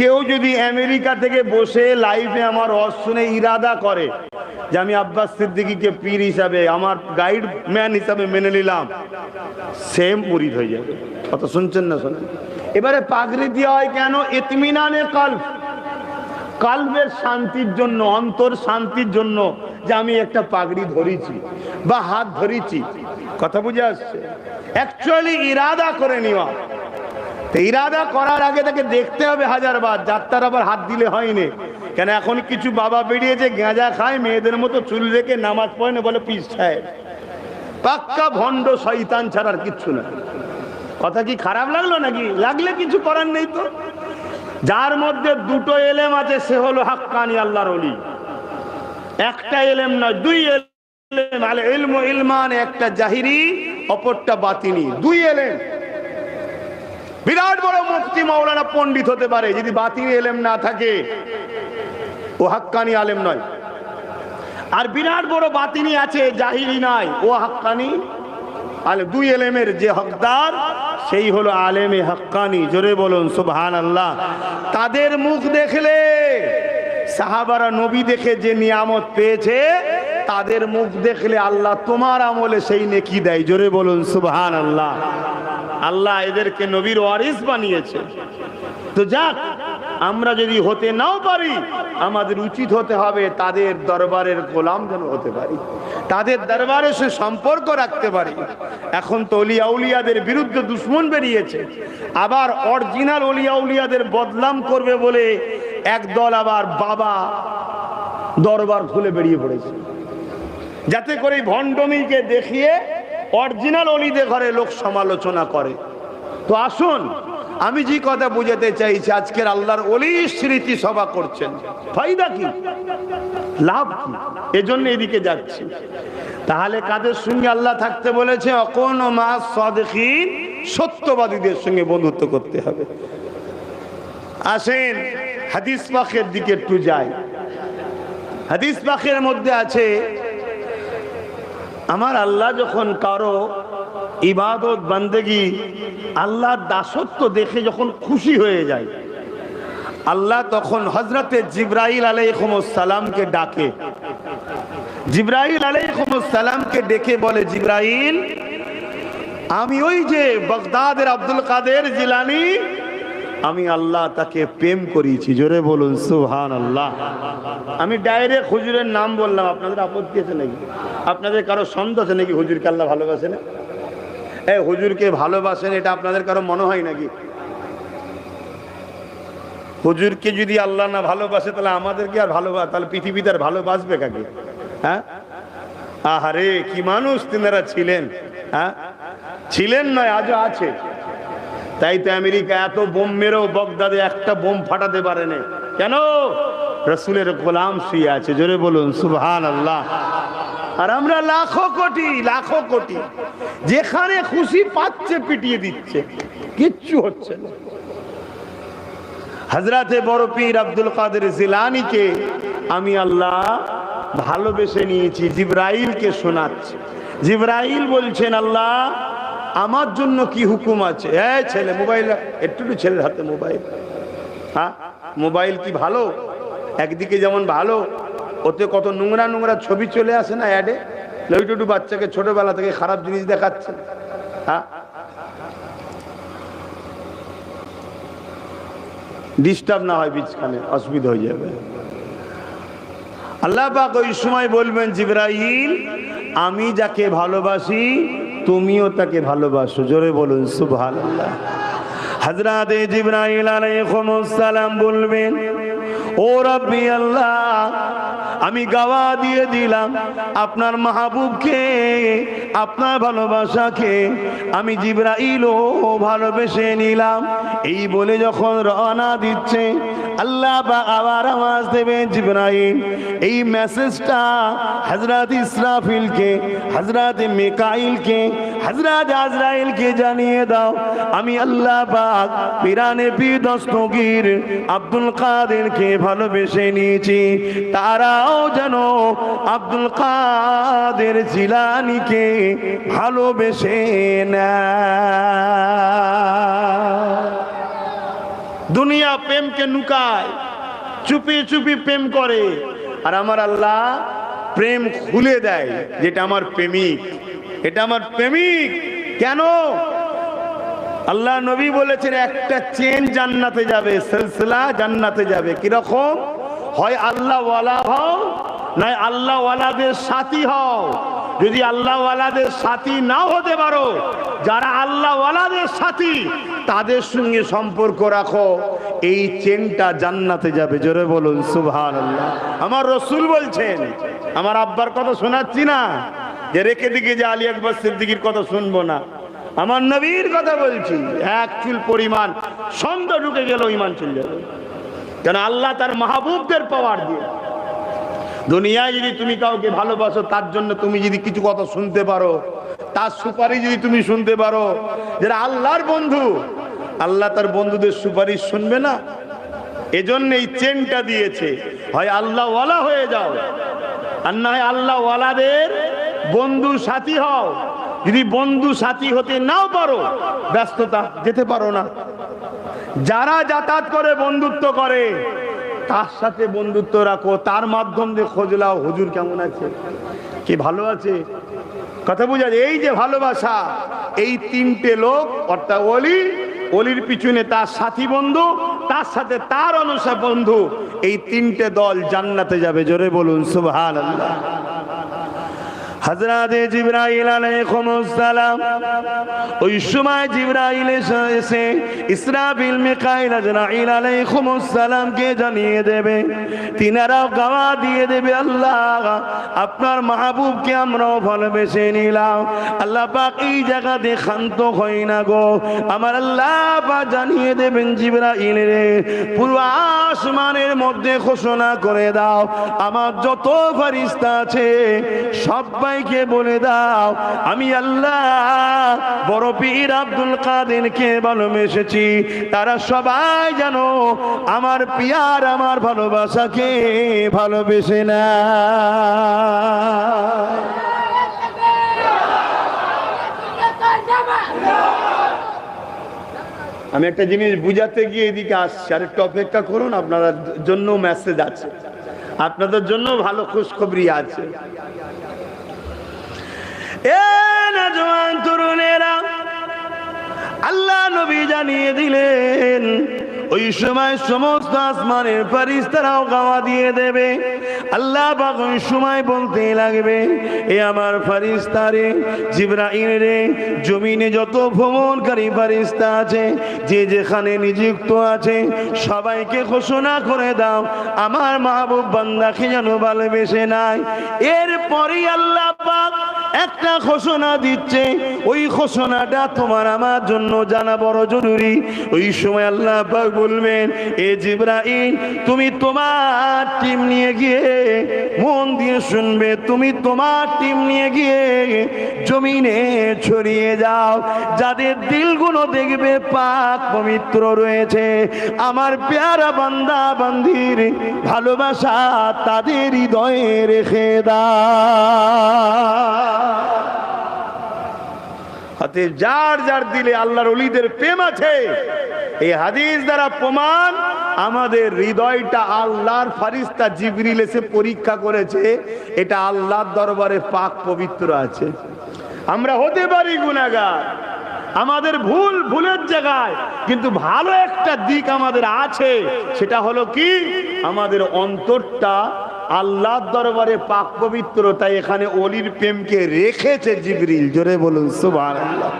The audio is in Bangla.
কেউ যদি আমেরিকা থেকে বসে লাইভে আমার রস শুনে ইরাদা করে, যে আমি আব্বাস সিদ্দিকিকে পীর হিসাবে, আমার গাইড ম্যান হিসাবে মেনে নিলাম সেম মুরিদ হয়ে যাবে। কথা শুনছেন না শোনেন? এবারে পাগড়ি দেওয়া হয় কেন? ইতমিনানে কাল্প। কালবের শান্তির জন্য, অন্তর শান্তির জন্য যে আমি একটা পাগড়ি ধরেছি বা হাত ধরেছি। কথা বুঝে আসছে? অ্যাকচুয়ালি ইরাদা করে নেওয়া। ইরাদা করার আগে তাকে দেখতে হবে হাজার বার যাত্রার আবার হাত দিলে হয়নি। কেন এখন কিছু বাবা বেরিয়েছে, গাঁজা খায়, মেয়েদের মতো চুল রেখে নামাজ পড়ে না, বলে পিস পাক্কা ভণ্ড শয়তান ছাড়ার কিচ্ছু না। কথা কি খারাপ লাগল নাকি? লাগলে কিছু করার নেই তো। যার মধ্যে দুটো এলেম আছে, সে হলো হাক্কানি আল্লাহর অলি একটা এলেম নয়, দুই এলেম। আলে ইলম ইলমান, একটা জাহিরি, অপরটা বাতিনি। দুই এলেম। বিরাট বড় মুক্তি মাওলানা পণ্ডিত হতে পারে, যদি বাতিনি এলেম না থাকে। ও হাক্কানি আলেম নয়। আর বিরাট বড় বাতিনি আছে জাহিরি নাই। ও হাক্কানি আলে দুই এলেমের যে হকদার, সেই হলো আলেমে হাক্কানি। জোরে বলুন সুবহান আল্লাহ তাদের মুখ দেখলে সাহাবারা নবী দেখে যে নিয়ামত পেয়েছে তাদের মুখ দেখলে আল্লাহ তোমার আমলে সেই নেকি দেয়। জোরে বলুন সুবহান আল্লাহ আল্লাহ এদেরকে নবীর ওয়ারিস বানিয়েছে। তো যাক, আমরা যদি হতে নাও পারি, আমাদের উচিত হতে হবে তাদের দরবারের গোলাম যেন হতে পারি। তাদের দরবারে সে সম্পর্ক রাখতে পারি। এখন তো অলিয়া উলিয়াদের বিরুদ্ধে দুশ্মন বেরিয়েছে। আবার অরিজিনাল অলিয়া উলিয়াদের বদনাম করবে বলে একদল আবার বাবা দরবার খুলে বেরিয়ে পড়েছে। যাতে করে ভণ্ডমিকে দেখিয়ে অরিজিনাল অলিদের ঘরে লোক সমালোচনা করে। তো আসুন, আমি যে কথা বুঝাতে চাইছি, আজকের আল্লাহর অলি স্মৃতি সভা করছেন। ফায়দা কি? লাভ এজন্য এদিকে যাচ্ছি। তাহলে কাদের সঙ্গে আল্লাহ থাকতে বলেছে? অকোন মা সদকিন, সত্যবাদীদের সঙ্গে বন্ধুত্ব করতে হবে। আসেন, হাদিস পাখের দিকে একটু যাই। হাদিস পাখের মধ্যে আছে আমার আল্লাহ যখন কারও ইবাদত, বান্দেগি, আল্লাহর দাসত্ব দেখে যখন খুশি হয়ে যায়, আল্লাহ তখন হজরতে জিব্রাইল আলাইসালামকে ডাকে। জিব্রাইল আলাইসালামকে ডেকে বলে, জিব্রাইল, আমি ওই যে বগদাদের আব্দুল কাদের জিলানি আমি আল্লাহ তাকে প্রেম করিয়েছি। জোরে বলুন সুহান আল্লাহ আমি ডাইরেক্ট হুজুরের নাম বললাম, আপনাদের আপত্তি আছে নাকি? আপনাদের কারও সন্দেহ আছে নাকি হুজুরকে আল্লাহ ভালোবাসে না এ, হুজুরকে ভালোবাসেন, এটা আপনাদের কারও মনে হয় নাকি? হুজুরকে যদি আল্লাহ না ভালোবাসে, তাহলে আমাদেরকে আর ভালোবাস তাহলে পৃথিবীতে আর ভালোবাসবে কাকে? হ্যাঁ? আহারে, কি মানুষ তিনারা ছিলেন হ্যাঁ? ছিলেন নয়, আজও আছে। তাই তো আমেরিকা এত বোম মেরেও বগদাদে একটা বোম ফাটাতে পারে না কেন? রসুলের গোলাম শুয়ে আছে, জোরে বলুন সুবহান আল্লাহ আর আমরা লাখো কোটি লাখো কোটি, যেখানে খুশি পাচ্ছে, পিটিয়ে দিচ্ছে। কিচ্ছু হচ্ছে না। হজরতে বড় পীর আব্দুল কাদের জিলানিকে আমি আল্লাহ ভালোবেসে নিয়েছি, জিব্রাইলকে শোনাচ্ছি। জিব্রাইল বলছেন, আল্লাহ আমার জন্য কি হুকুম আছে? হ্যাঁ ছেলে মোবাইল একটু ছেলের হাতে মোবাইল হ্যাঁ? মোবাইল কি ভালো? একদিকে যেমন ভালো, ওতে কত নোংরা নোংরা ছবি চলে আসে না অ্যাডে লইটুটু বাচ্চাকে ছোটবেলা থেকে খারাপ জিনিস দেখাচ্ছে। হ্যাঁ? ডিস্টার্ব না হয় বিচখানে অসুবিধা হয়ে যাবে। আল্লাহ পাক ওই সময় বলবেন জিব্রাহিল আমি যাকে ভালোবাসি তুমিও তাকে ভালোবাসো। জোরে বলুন সুভাল হজরাত জিব্রাহিল আলাইহিস সালাম বলবেন ও রাব্বি আল্লাহ আমি গাওয়া দিয়ে দিলাম আপনার মাহবুবকে, আপনার ভালোবাসাকে। আমি জিব্রাইলও ভালোবেসে নিলাম। এই বলে যখন রওনা দিচ্ছে, আল্লাহ বা আবার আওয়াজ দেবেন জিব্রাইল। এই মেসেজটা হজরত ইসরাফিলকে হজরত মেকাইলকে হজরত আজরাইলকে জানিয়ে দাও, আমি আল্লাহ পাক পিরানে পি দস্তগীর আব্দুল কাদেরকে ভালোবেসে নিয়েছি। তারাও যেন আব্দুল কাদের জিলানিকে ভালোবেসে নেয়। দুনিয়া প্রেমকে নুকায়, চুপি চুপি প্রেম করে, আর আমার আল্লাহ প্রেম খুলে দেয়, যেটা আমার প্রেমিক। এটা আমার প্রেমিক। কেন? আল্লাহ নবী বলেছেন, একটা চেন জান্নাতে যাবে, সিলসিলা জান্নাতে যাবে। কীরকম? হয় আল্লাহওয়ালা হও নয় আল্লাহ সাথী হও। যদি আল্লাহওয়ালাদের সাথী নাও হতে পারো, যারা আল্লাহওয়ালাদের সাথী, তাদের সঙ্গে সম্পর্ক রাখো। এই চেনটা জান্নাতে যাবে, জোরে বলুন সুবহান আল্লাহ আমার রসুল বলছেন, আমার আব্বার কথা শোনাচ্ছি না? যে রেখে দিকে যে আলী আকবর সিদ্দিকির কথা শুনব না। আমার নবীর কথা বলছি, এক চুল পরিমাণ সন্দেহ ঢুকে গেল ইমান চলে যাবে কেন আল্লাহ তার মাহবুবদের পাওয়ার দিয়ে। দুনিয়ায় যদি তুমি কাউকে ভালোবাসো, তার জন্য তুমি যদি কিছু কথা শুনতে পারো, তার সুপারিশ যদি তুমি শুনতে পারো যারা আল্লাহর বন্ধু, আল্লাহ তার বন্ধুদের সুপারিশ শুনবে না। এজন্য এই চেনটা দিয়েছে, হয় আল্লাহ ওয়ালা হয়ে যাও, আর না হয় আল্লাহ ওয়ালাদের বন্ধু সাথী হও। যদি বন্ধু সাথী হতে নাও পারো, ব্যস্ততা যেতে পারো না। যারা যাতায়াত করে, বন্ধুত্ব করে, তার সাথে বন্ধুত্ব রাখো। তার মাধ্যম দিয়ে খোঁজ লাও হুজুর কেমন আছে? কি ভালো আছে? কথা বোঝা এই যে ভালোবাসা, এই তিনটে লোক, অর্থাৎ অলি, অলির পিছনে তার সাথী বন্ধু, তার সাথে তার অনুসার বন্ধু, এই তিনটে দল জান্নাতে যাবে। জোরে বলুন সুবহান আল্লাহ হজরত জিব্রাইল আলাইহিসসালাম ওই সময় জিব্রাইল এসে ইসরাফিল মিকাইল আজরাইল আলাইহিসসালামকে জানিয়ে দেবে। তিনারাও গাওয়া দিয়ে দেবে, আল্লাহ, আপনার মাহবুবকে আমরাও ভালোবেসে নিলাম। আল্লাহ পাক এই জায়গাতে শান্ত হই না গো। আমার আল্লাহ পাক জানিয়ে দেবেন, জিব্রাইল রে, পুরো আসমানের মধ্যে ঘোষণা করে দাও। আমার যত ফারিস্তা আছে সবাইকে বলে দাও, আমি আল্লাহ, বড় পীর আব্দুল কাদেরকে ভালোবেসেছি। তারা সবাই জানো আমার পিয়ার, আমার ভালোবাসাকে ভালোবেসে না আমি একটা জিনিস বুঝাতে গিয়ে এদিকে আসছি। আর একটু অপেক্ষা করুন আপনারা জন্য মেসেজ আছে। আপনাদের জন্য ভালো খুশখবরি আছে। এ নজওয়ান তরুণেরা, আল্লাহ নবী জানিয়ে দিলেন, ওই সময় সমস্ত আসমানের ফারিস্তারাও গাওয়া দিয়ে দেবে। আল্লাহ পাক ওই সময় বলতে লাগবে, এ আমার ফারিস্তারে জিব্রাইল রে, জমিনে যত ভ্রমণকারী ফারিস্তা আছে, যে যেখানে নিযুক্ত আছে, সবাইকে ঘোষণা করে দাও, আমার মাহবুব বান্দাকে যেন ভালোবেসে নাই এরপরই আল্লাহ পাক একটা ঘোষণা দিচ্ছে, ওই ঘোষণাটা তোমার আমার জন্য জানা বড় জরুরি। ওই সময় আল্লাহ বলবেন, এ জিব্রাইল, তুমি তোমার টিম নিয়ে গিয়ে মন দিয়ে শুনবে, তুমি তোমার টিম নিয়ে গিয়ে জমিনে ছড়িয়ে যাও। যাদের দিলগুলো দেখবে পাক পবিত্র রয়েছে। আমার পেয়ারা বান্দা বান্দির ভালোবাসা তাদের হৃদয়ে রেখে দাও। যার যার দিলে আল্লাহর অলিদের প্রেম আছে, এই হাদিস দ্বারা প্রমাণ আমাদের হৃদয়টা আল্লাহর ফারিস্তা জিবরিল এসে পরীক্ষা করেছে, এটা আল্লাহর দরবারে পাক পবিত্র আছে। আমরা হতে পারি গুনাগার আমাদের ভুল ভুলের জায়গায়, কিন্তু ভালো একটা দিক আমাদের আছে, সেটা হলো কি? আমাদের অন্তরটা আল্লাহর দরবারে পাক পবিত্র তাই এখানে অলির প্রেমকে রেখেছে জিবরিল। জোরে বলুন সুবহানাল্লাহ।